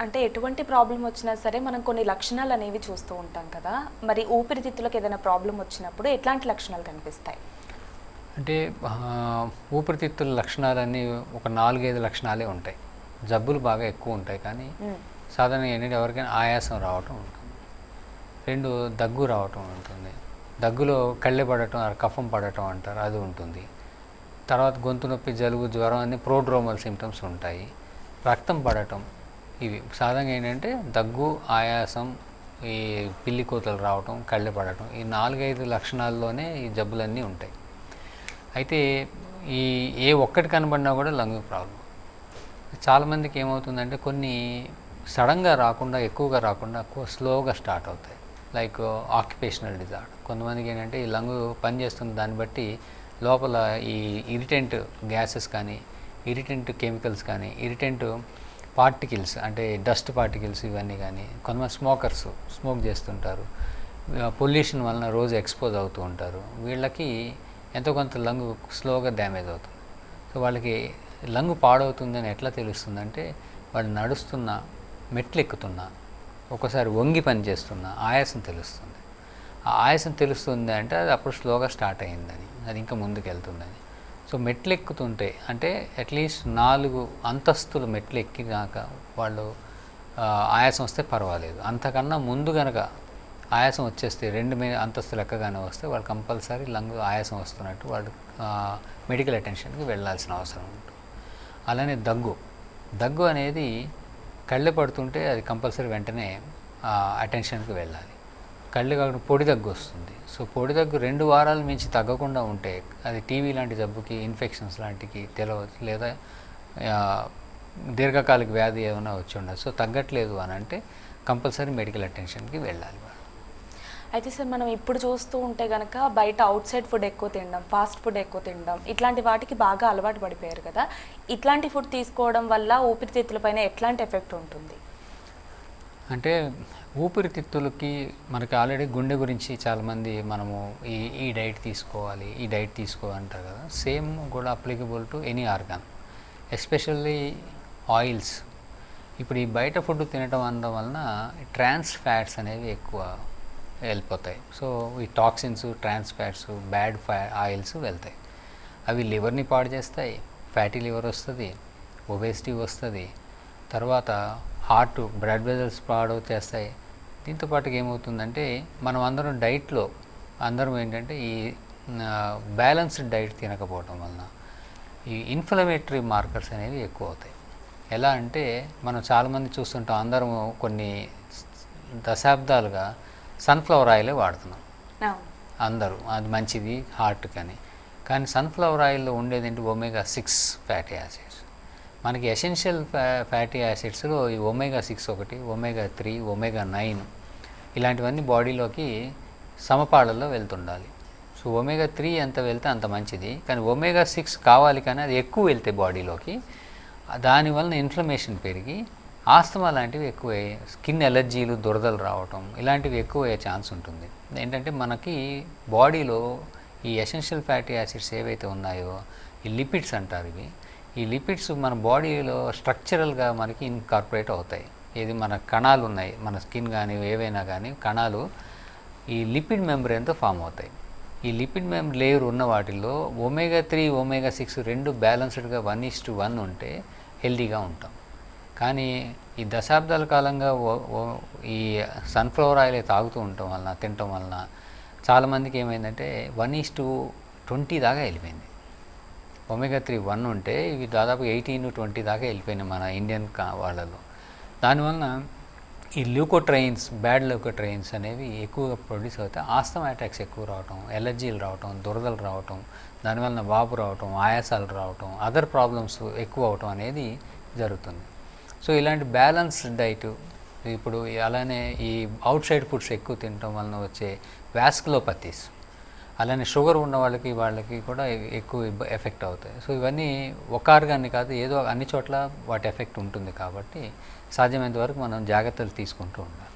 అంటే ఎటువంటి ప్రాబ్లం వచ్చినా సరే మనం కొన్ని లక్షణాలు అనేవి చూస్తూ ఉంటాం కదా. మరి ఊపిరితిత్తులకు ఏదైనా ప్రాబ్లం వచ్చినప్పుడు ఎట్లాంటి లక్షణాలు కనిపిస్తాయి? అంటే ఊపిరితిత్తుల లక్షణాలన్నీ ఒక నాలుగైదు లక్షణాలే ఉంటాయి. జబ్బులు బాగా ఎక్కువ ఉంటాయి కానీ. సాధారణంగా ఏంటంటే ఎవరికైనా ఆయాసం రావటం ఉంటుంది. రెండు దగ్గు రావటం ఉంటుంది. దగ్గులో కళ్ళె పడటం కఫం పడటం అంటారు అది ఉంటుంది. తర్వాత గొంతు నొప్పి జలుబు జ్వరం అన్ని ప్రోడ్రోమల్ సిమ్టమ్స్ ఉంటాయి. రక్తం పడటం ఇవి సాధారణంగా ఏంటంటే దగ్గు ఆయాసం ఈ పిల్లి కోతలు రావటం కళ్ళు పడటం ఈ నాలుగైదు లక్షణాల్లోనే ఈ జబ్బులన్నీ ఉంటాయి. అయితే ఈ ఏ ఒక్కటి కనబడినా కూడా లంగ్ ప్రాబ్లం చాలామందికి ఏమవుతుందంటే కొన్ని సడన్గా రాకుండా ఎక్కువగా రాకుండా స్లోగా స్టార్ట్ అవుతాయి. Like occupational disorder. కొంతమందికి ఏంటంటే ఈ లంగ్ పనిచేస్తున్న దాన్ని బట్టి లోపల ఈ ఇరిటెంట్ గ్యాసెస్ కానీ ఇరిటెంట్ కెమికల్స్ కానీ ఇరిటెంట్ పార్టికల్స్ అంటే డస్ట్ పార్టికల్స్ ఇవన్నీ కానీ కొంతమంది స్మోకర్స్ స్మోక్ చేస్తుంటారు. పొల్యూషన్ వలన రోజు ఎక్స్పోజ్ అవుతూ ఉంటారు. వీళ్ళకి ఎంతో కొంత లంగ్ స్లోగా డ్యామేజ్ అవుతుంది. సో వాళ్ళకి లంగ్ పాడవుతుందని ఎట్లా తెలుస్తుందంటే వాళ్ళు నడుస్తున్న మెట్లు ఎక్కుతున్నా ఒకసారి వంగి పని చేస్తున్న ఆయాసం తెలుస్తుంది. ఆ ఆయాసం తెలుస్తుంది అంటే అది అప్పుడు స్లోగా స్టార్ట్ అయ్యిందని అది ఇంకా ముందుకు వెళ్తుందని సో మెట్లు ఎక్కుతుంటే అంటే అట్లీస్ట్ నాలుగు అంతస్తులు మెట్లు ఎక్కినాక వాళ్ళు ఆయాసం వస్తే పర్వాలేదు. అంతకన్నా ముందు గనక ఆయాసం వచ్చేస్తే రెండు మే అంతస్తులు ఎక్కగానే వస్తే వాళ్ళు కంపల్సరీ లంగ్ ఆయాసం వస్తున్నట్టు వాళ్ళు మెడికల్ అటెన్షన్కి వెళ్ళాల్సిన అవసరం ఉంటుంది. అలానే దగ్గు. దగ్గు అనేది కళ్ళు పడుతుంటే అది కంపల్సరీ వెంటనే అటెన్షన్కి వెళ్ళాలి. కళ్ళు కాకుండా పొడి దగ్గు వస్తుంది. సో పొడి దగ్గు రెండు వారాలు మించి తగ్గకుండా ఉంటే అది టీవీ లాంటి జబ్బుకి ఇన్ఫెక్షన్స్ లాంటికి తెలవచ్చు లేదా దీర్ఘకాలిక వ్యాధి ఏమైనా వచ్చి ఉండదు. సో తగ్గట్లేదు అని అంటే కంపల్సరీ మెడికల్ అటెన్షన్కి వెళ్ళాలి అయితే సార్ మనం ఇప్పుడు చూస్తూ ఉంటే కనుక బయట అవుట్ సైడ్ ఫుడ్ ఎక్కువ తినడం ఫాస్ట్ ఫుడ్ ఎక్కువ తినడం ఇట్లాంటి వాటికి బాగా అలవాటు పడిపోయారు కదా. ఇట్లాంటి ఫుడ్ తీసుకోవడం వల్ల ఊపిరితిత్తులపైన ఎట్లాంటి ఎఫెక్ట్ ఉంటుంది? అంటే ఊపిరితిత్తులకి మనకి ఆల్రెడీ గుండె గురించి చాలామంది మనము ఈ ఈ డైట్ తీసుకోవాలి ఈ డైట్ తీసుకో అంటారు కదా. సేమ్ కూడా applicable to any organ especially oils ఇప్పుడు ఈ బయట ఫుడ్ తినటం అనడం వలన ట్రాన్స్ ఫ్యాట్స్ అనేవి ఎక్కువ వెళ్ళిపోతాయి. సో ఈ టాక్సిన్స్ ట్రాన్స్ ఫ్యాట్స్ బ్యాడ్ ఫ్యా ఆయిల్స్ వెళ్తాయి. అవి లివర్ని పాడు చేస్తాయి ఫ్యాటీ లివర్ వస్తుంది ఒబేసిటీ వస్తుంది. తర్వాత హార్ట్ బ్లడ్ వెజల్స్ పాడు చేస్తాయి. దీంతో పాటుగా ఏమవుతుందంటే మనం అందరం డైట్లో అందరం ఏంటంటే ఈ బ్యాలెన్స్డ్ డైట్ తినకపోవటం వలన ఈ ఇన్ఫ్లమేటరీ మార్కర్స్ అనేవి ఎక్కువ అవుతాయి ఎలా అంటే మనం చాలామంది చూస్తుంటాం అందరం కొన్ని దశాబ్దాలుగా సన్ఫ్లవర్ ఆయిలే వాడుతున్నాం. అందరూ అది మంచిది హార్ట్ కానీ కానీ సన్ఫ్లవర్ ఆయిల్లో ఉండేది ఏంటి? Omega six fatty acids. మనకి ఎసెన్షియల్ ఫ్యా ఫ్యాటీ యాసిడ్స్లో ఈ ఒమేగా సిక్స్ ఒకటి ఒమేగా త్రీ ఒమేగా నైన్ ఇలాంటివన్నీ బాడీలోకి సమపాళల్లో వెళ్తుండాలి. సో ఒమేగా త్రీ ఎంత వెళ్తే అంత మంచిది. కానీ ఒమేగా సిక్స్ కావాలి కానీ అది ఎక్కువ వెళ్తే బాడీలోకి దానివలన ఇన్ఫ్లమేషన్ పెరిగి ఆస్తమా లాంటివి ఎక్కువ స్కిన్ ఎలర్జీలు దురదలు రావటం ఇలాంటివి ఎక్కువ అయ్యే ఛాన్స్ ఉంటుంది. ఏంటంటే మనకి బాడీలో ఈ ఎసెన్షియల్ ఫ్యాటీ యాసిడ్స్ ఏవైతే ఉన్నాయో ఈ లిపిడ్స్ అంటారు ఇవి ఈ లిపిడ్స్ మన బాడీలో స్ట్రక్చరల్గా మనకి ఇన్కార్పొరేట్ అవుతాయి. ఇది మన కణాలు ఉన్నాయి మన స్కిన్ కానీ ఏవైనా కానీ కణాలు ఈ లిపిడ్ మెంబ్రేన్తో ఫామ్ అవుతాయి. ఈ లిపిడ్ మెమ్ లేయర్ ఉన్న వాటిల్లో ఒమేగా త్రీ ఒమేగా సిక్స్ రెండు బ్యాలెన్స్డ్గా వన్ ఈస్ టు వన్ ఉంటే హెల్దీగా ఉంటాం. కానీ ఈ దశాబ్దాల కాలంగా ఈ సన్ఫ్లవర్ ఆయిల్ తాగుతూ ఉండటం వలన తినటం వలన చాలామందికి ఏమైందంటే వన్ ఈస్ టు ట్వంటీ దాకా వెళ్ళిపోయింది. ఒమేగా త్రీ వన్ ఉంటే ఇవి దాదాపు ఎయిటీన్ ట్వంటీ దాకా వెళ్ళిపోయినాయి మన ఇండియన్ కా- వాళ్ళలో. దానివలన ఈ ల్యూకోట్రైన్స్ బ్యాడ్ ల్యూకోట్రైన్స్ అనేవి ఎక్కువగా ప్రొడ్యూస్ అవుతాయి. ఆస్తమా అటాక్స్ ఎక్కువ రావటం ఎలర్జీలు రావటం దురదలు రావటం దానివలన వాపు రావటం ఆయాసాలు రావటం అదర్ ప్రాబ్లమ్స్ ఎక్కువ అవటం అనేది జరుగుతుంది. సో ఇలాంటి బ్యాలెన్స్ డైట్ ఇప్పుడు అలానే ఈ అవుట్ సైడ్ ఫుడ్స్ ఎక్కువ తినటం వలన వచ్చే వ్యాస్కులోపతీస్ అలానే షుగర్ ఉన్న వాళ్ళకి వాళ్ళకి కూడా ఎక్కువ ఎఫెక్ట్ అవుతాయి. సో ఇవన్నీ ఒక ఆర్గాన్ని కాదు ఏదో అన్ని చోట్ల వాటి ఎఫెక్ట్ ఉంటుంది కాబట్టి సాధ్యమైనంత వరకు మనం జాగ్రత్తలు తీసుకుంటూ ఉండాలి.